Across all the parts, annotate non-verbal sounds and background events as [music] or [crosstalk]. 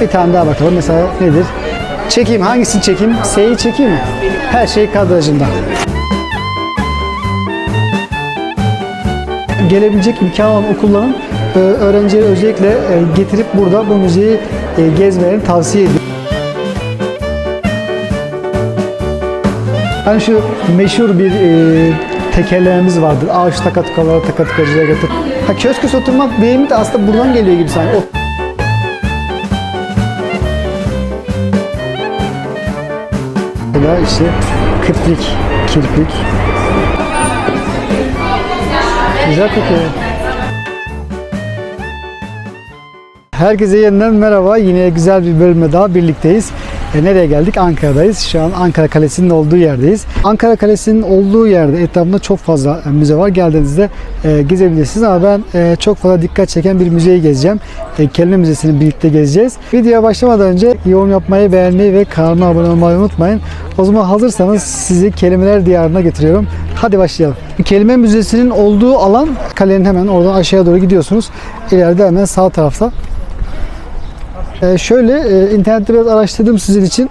Bir tane daha bakalım. Mesela nedir? Çekeyim. Hangisini çekeyim? S'yi çekeyim mi? Her şey kadrajında. Gelebilecek imkanı olan okulların e, öğrencileri özellikle e, getirip burada bu müzeyi e, gezmelerini tavsiye ediyorum. Hani şu meşhur bir e, tekerlememiz vardır. Ağaç takatukalara takatukacıya götür. Ha köz köz oturmak deyimi de aslında buradan geliyor gibi sanki. O- Mesela işte kırplik, kirpik. Güzel kokuyor. Herkese yeniden merhaba. Yine güzel bir bölümde daha birlikteyiz. E, nereye geldik? Ankara'dayız. Şu an Ankara Kalesi'nin olduğu yerdeyiz. Ankara Kalesi'nin olduğu yerde etrafında çok fazla e, müze var. Geldiğinizde e, gezebilirsiniz ama ben e, çok fazla dikkat çeken bir müzeyi gezeceğim. E, Kelime Müzesi'ni birlikte gezeceğiz. Videoya başlamadan önce yorum yapmayı, beğenmeyi ve kanalıma abone olmayı unutmayın. O zaman hazırsanız sizi kelimeler diyarına getiriyorum. Hadi başlayalım. Kelime Müzesi'nin olduğu alan kalenin hemen oradan aşağıya doğru gidiyorsunuz. İleride hemen sağ tarafta. Ee, şöyle e, internette biraz araştırdım sizin için.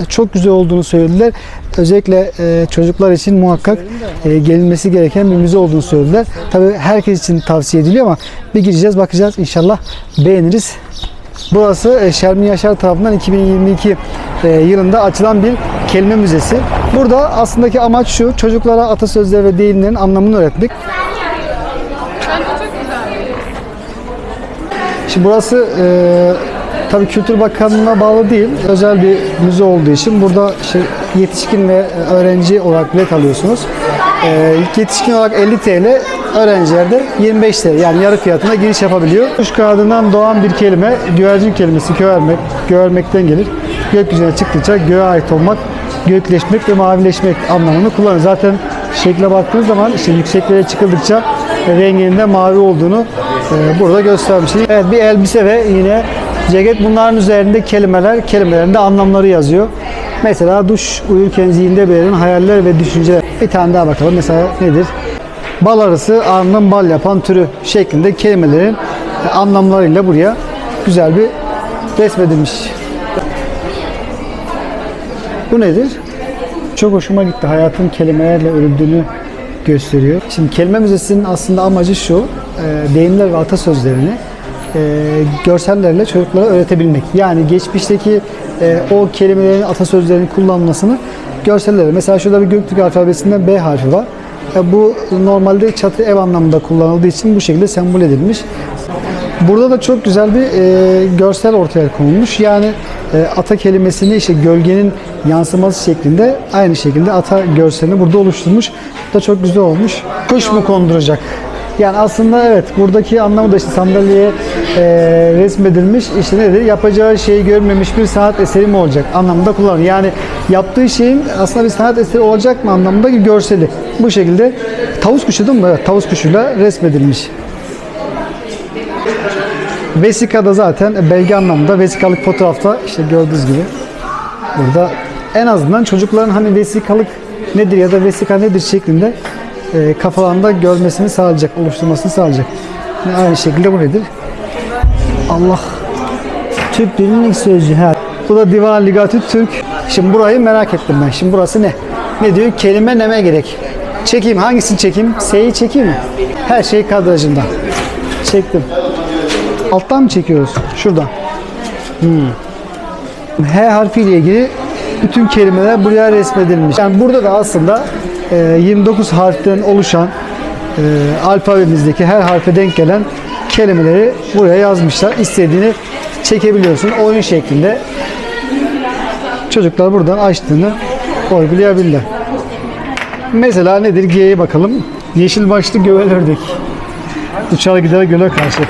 E, Çok güzel olduğunu söylediler. Özellikle e, çocuklar için muhakkak e, gelinmesi gereken bir müze olduğunu söylediler. Tabii herkes için tavsiye ediliyor ama bir gireceğiz bakacağız inşallah beğeniriz. Burası e, Şermin Yaşar tarafından 2022 e, yılında açılan bir kelime müzesi. Burada aslındaki amaç şu, çocuklara atasözleri ve deyimlerin anlamını öğretmek. Şimdi burası e, tabii Kültür Bakanlığı'na bağlı değil. Özel bir müze olduğu için burada işte yetişkin ve öğrenci olarak bilet alıyorsunuz. E, yetişkin olarak 50 TL, öğrenciler de 25 TL yani yarı fiyatına giriş yapabiliyor. Kuş kağıdından doğan bir kelime, güvercin kelimesi kövermek, göğermekten gelir. Gökyüzüne çıktıkça göğe ait olmak, gökleşmek ve mavileşmek anlamını kullanır. Zaten şekle baktığınız zaman işte yükseklere çıkıldıkça renginin de mavi olduğunu e, burada göstermiş. Evet bir elbise ve yine ceket bunların üzerinde kelimeler, kelimelerin de anlamları yazıyor. Mesela duş uyurken zihinde beliren hayaller ve düşünceler. Bir tane daha bakalım. Mesela nedir? Bal arısı arının bal yapan türü şeklinde kelimelerin anlamlarıyla buraya güzel bir resmedilmiş. Bu nedir? Çok hoşuma gitti. Hayatın kelimelerle örüldüğünü gösteriyor. Şimdi kelime müzesinin aslında amacı şu, e, deyimler ve atasözlerini e, görsellerle çocuklara öğretebilmek. Yani geçmişteki e, o kelimelerin, atasözlerinin kullanılmasını görsellerle. Mesela şurada bir Göktürk alfabesinden B harfi var. E, bu normalde çatı ev anlamında kullanıldığı için bu şekilde sembol edilmiş. Burada da çok güzel bir e, görsel ortaya konulmuş. Yani e, ata kelimesini işte gölgenin yansıması şeklinde aynı şekilde ata görselini burada oluşturmuş. Bu da çok güzel olmuş. Kuş mu konduracak? Yani aslında evet buradaki anlamı da işte sandalyeye e, resmedilmiş işte nedir? Yapacağı şeyi görmemiş bir sanat eseri mi olacak anlamında kullanılıyor. Yani yaptığı şeyin aslında bir sanat eseri olacak mı anlamında bir görseli. Bu şekilde tavus kuşu değil mi? Evet, tavus kuşuyla resmedilmiş. Vesikada zaten belge anlamında vesikalık fotoğrafta işte gördüğünüz gibi burada en azından çocukların hani vesikalık nedir ya da vesika nedir şeklinde e, kafalarında görmesini sağlayacak, oluşturmasını sağlayacak. Yine aynı şekilde bu nedir? Allah Türk dilinin ilk sözcüğü. Ha. Bu da Divan Ligatü Türk. Şimdi burayı merak ettim ben. Şimdi burası ne? Ne diyor? Kelime neme gerek. Çekeyim. Hangisini çekeyim? S'yi çekeyim mi? Her şey kadrajında. Çektim. Alttan mı çekiyoruz? Şuradan. Hmm. H harfiyle ilgili bütün kelimeler buraya resmedilmiş. Yani burada da aslında 29 harften oluşan e, alfabemizdeki her harfe denk gelen kelimeleri buraya yazmışlar. İstediğini çekebiliyorsun. Oyun şeklinde çocuklar buradan açtığını uygulayabilirler. Mesela nedir? G'ye bakalım. Yeşil başlı gövel ördek. Uçağa gider göle karşı.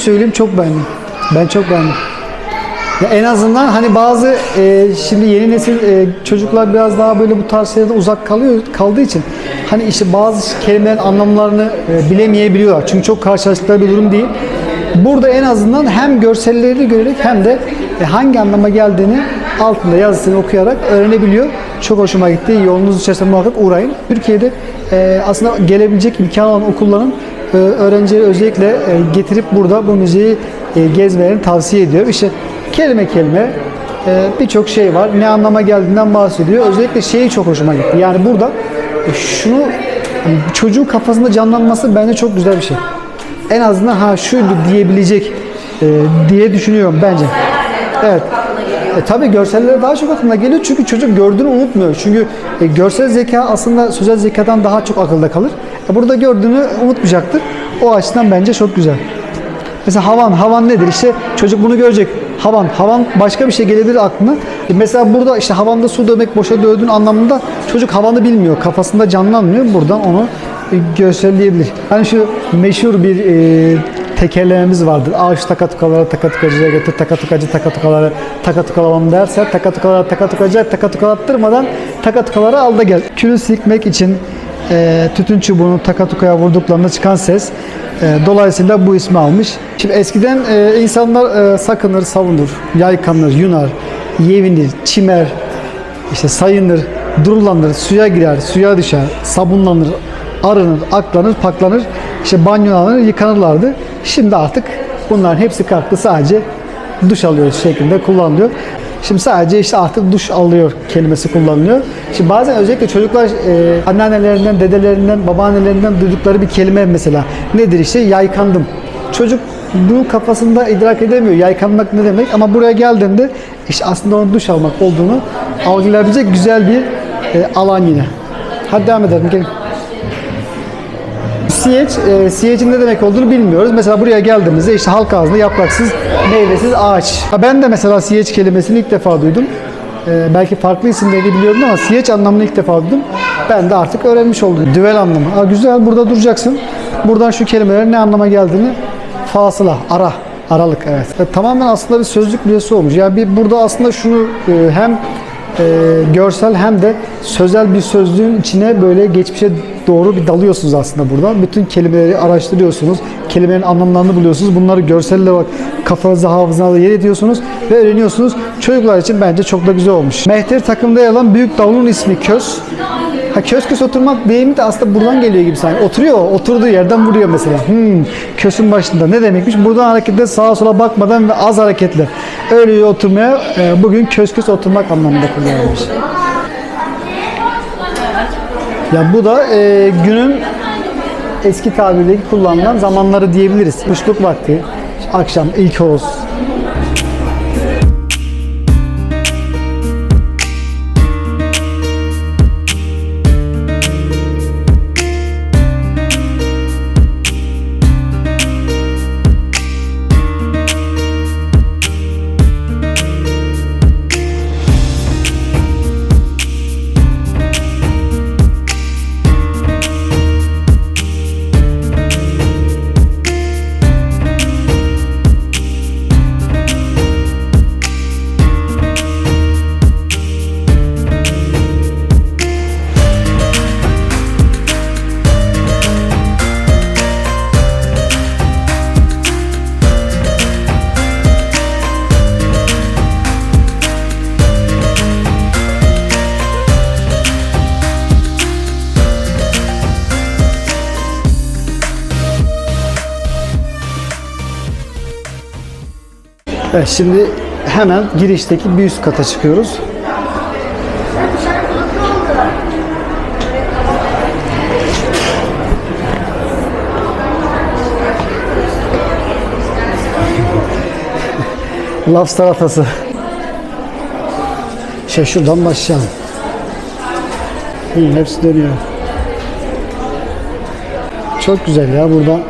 Söyleyeyim çok beğendim. Ben çok beğendim. Ya en azından hani bazı e, şimdi yeni nesil e, çocuklar biraz daha böyle bu tarz şeylerden uzak kalıyor kaldığı için hani işte bazı kelimelerin anlamlarını e, bilemeyebiliyorlar. Çünkü çok karşılaştıkları bir durum değil. Burada en azından hem görselleri görerek hem de e, hangi anlama geldiğini altında yazısını okuyarak öğrenebiliyor. Çok hoşuma gitti. Yolunuz içerisinde muhakkak uğrayın. Türkiye'de e, aslında gelebilecek imkan olan okulların öğrencileri özellikle e, getirip burada bu müzeyi e, gezmelerini tavsiye ediyor. İşte kelime kelime e, birçok şey var. Ne anlama geldiğinden bahsediyor. Özellikle şeyi çok hoşuma gitti. Yani burada şunu hani çocuğun kafasında canlanması bence çok güzel bir şey. En azından ha şuydu diyebilecek diye düşünüyorum bence. Evet. E, tabii görseller daha çok aklına geliyor çünkü çocuk gördüğünü unutmuyor. Çünkü e, görsel zeka aslında sözel zekadan daha çok akılda kalır. E, burada gördüğünü unutmayacaktır. O açıdan bence çok güzel. Mesela havan, havan nedir? İşte çocuk bunu görecek. Havan, havan başka bir şey gelebilir aklına. E, mesela burada işte havanda su dövmek, boşa dövdüğün anlamında çocuk havanı bilmiyor. Kafasında canlanmıyor. Buradan onu e, gözlemleyebilir. Hani şu meşhur bir e, tekerlememiz vardır. Ağaç takatukalara takatukacıya getir, takatukacı takatukalara takatukalamam derse takatukalara takatukacıya takatukalatırmadan takatukalara al da gel. Külü silkmek için e, tütün çubuğunu takatukaya vurduklarında çıkan ses e, dolayısıyla bu ismi almış. Şimdi eskiden e, insanlar e, sakınır, savunur, yaykanır, yunar, yevinir, çimer, işte sayınır, durulanır, suya girer, suya düşer, sabunlanır, arınır, aklanır, paklanır, işte banyolanır, yıkanırlardı. Şimdi artık bunların hepsi kalktı sadece duş alıyoruz şeklinde kullanılıyor. Şimdi sadece işte artık duş alıyor kelimesi kullanılıyor. Şimdi bazen özellikle çocuklar e, anneannelerinden, dedelerinden, babaannelerinden duydukları bir kelime mesela nedir işte yaykandım. Çocuk bunu kafasında idrak edemiyor. Yaykanmak ne demek? Ama buraya geldiğinde işte aslında onun duş almak olduğunu algılayabilecek güzel bir e, alan yine. Hadi devam edelim. Gelin. Siyeç, e, siyecin ne demek olduğunu bilmiyoruz. Mesela buraya geldiğimizde işte halk ağzında yapraksız, meyvesiz ağaç. Ha, ben de mesela siyeç kelimesini ilk defa duydum. E, belki farklı isimlerini biliyordum ama siyeç anlamını ilk defa duydum. Ben de artık öğrenmiş oldum. Düvel anlamı. Ha, güzel burada duracaksın. Buradan şu kelimelerin ne anlama geldiğini fasıla, ara, aralık evet. E, tamamen aslında bir sözlük müzesi olmuş. Yani bir burada aslında şunu e, hem e, görsel hem de sözel bir sözlüğün içine böyle geçmişe doğru bir dalıyorsunuz aslında buradan. Bütün kelimeleri araştırıyorsunuz. Kelimelerin anlamlarını buluyorsunuz. Bunları görselle bak kafanızda hafızanızda yer ediyorsunuz ve öğreniyorsunuz. Çocuklar için bence çok da güzel olmuş. Mehter takımda yer alan büyük davulun ismi köz. Ha köz köz oturmak deyimi de aslında buradan geliyor gibi sanki. Oturuyor, oturduğu yerden vuruyor mesela. Hmm, közün başında. Ne demekmiş? Buradan hareketle sağa sola bakmadan ve az hareketle. Öyle oturmaya e, bugün köz köz oturmak anlamında kullanılmış. Ya bu da e, günün eski tabirdeki kullanılan zamanları diyebiliriz. Kuşluk vakti, akşam, ilk hoz, Evet şimdi hemen girişteki bir üst kata çıkıyoruz. [laughs] Laf salatası. Şey şuradan başlayalım. İyi hepsi dönüyor. Çok güzel ya burada.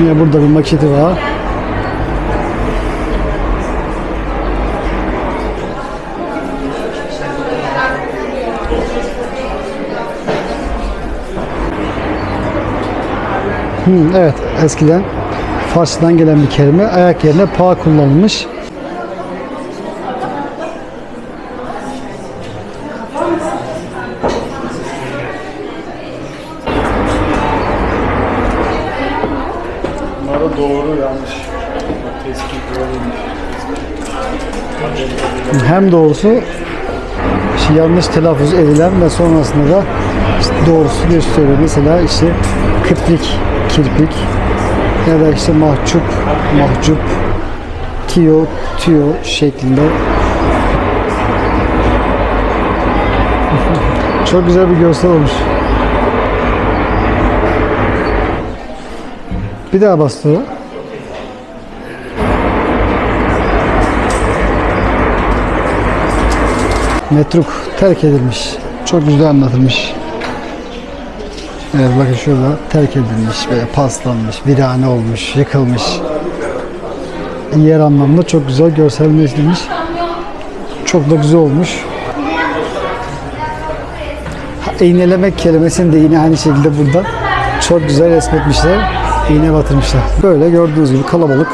Yine burada bir maketi var. Hmm, evet eskiden Farsçadan gelen bir kelime ayak yerine pa kullanılmış. Hem doğrusu işte yanlış telaffuz edilen ve sonrasında da işte doğrusu gösteriyor. Mesela işte kıplik, kirpik ya da işte mahcup, mahcup, tiyo, tüyo şeklinde. [laughs] Çok güzel bir görsel olmuş. Bir daha bastı. Metruk terk edilmiş. Çok güzel anlatılmış. Evet bakın şurada terk edilmiş, böyle paslanmış, virane olmuş, yıkılmış. Yer anlamda çok güzel görselleştirilmiş. Çok da güzel olmuş. Ha, kelimesini de yine aynı şekilde burada çok güzel resmetmişler. İğne batırmışlar. Böyle gördüğünüz gibi kalabalık.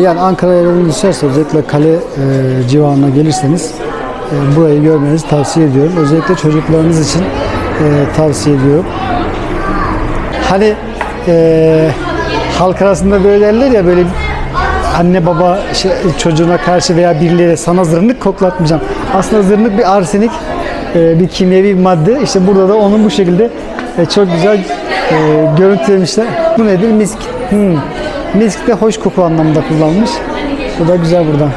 Yani Ankara'ya yolunuz düşerse özellikle kale e, civarına gelirseniz e, burayı görmenizi tavsiye ediyorum. Özellikle çocuklarınız için e, tavsiye ediyorum. Hani e, halk arasında böyle derler ya böyle anne baba şey, çocuğuna karşı veya birileri sana zırnık koklatmayacağım. Aslında zırnık bir arsenik, e, bir kimyevi bir madde. İşte burada da onun bu şekilde e, çok güzel e, görüntülemişler. Bu nedir? Misk. Hmm. Misk de hoş koku anlamında kullanılmış. Bu da güzel buradan.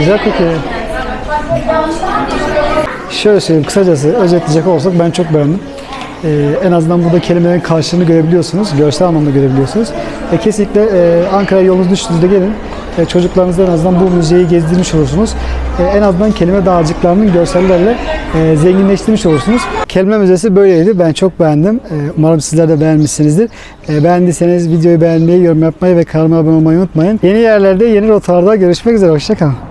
Güzel kokuyor. Şöyle söyleyeyim kısacası özetleyecek olursak ben çok beğendim. Ee, en azından burada kelimelerin karşılığını görebiliyorsunuz. Görsel anlamda görebiliyorsunuz. E, kesinlikle e, Ankara yolunuz düştüğünde gelin. E, çocuklarınızla en azından bu müzeyi gezdirmiş olursunuz. E, en azından kelime dağarcıklarının görsellerle e, zenginleştirmiş olursunuz. Kelime müzesi böyleydi. Ben çok beğendim. E, umarım sizler de beğenmişsinizdir. E, beğendiyseniz videoyu beğenmeyi, yorum yapmayı ve kanalıma abone olmayı unutmayın. Yeni yerlerde, yeni rotalarda görüşmek üzere. Hoşçakalın.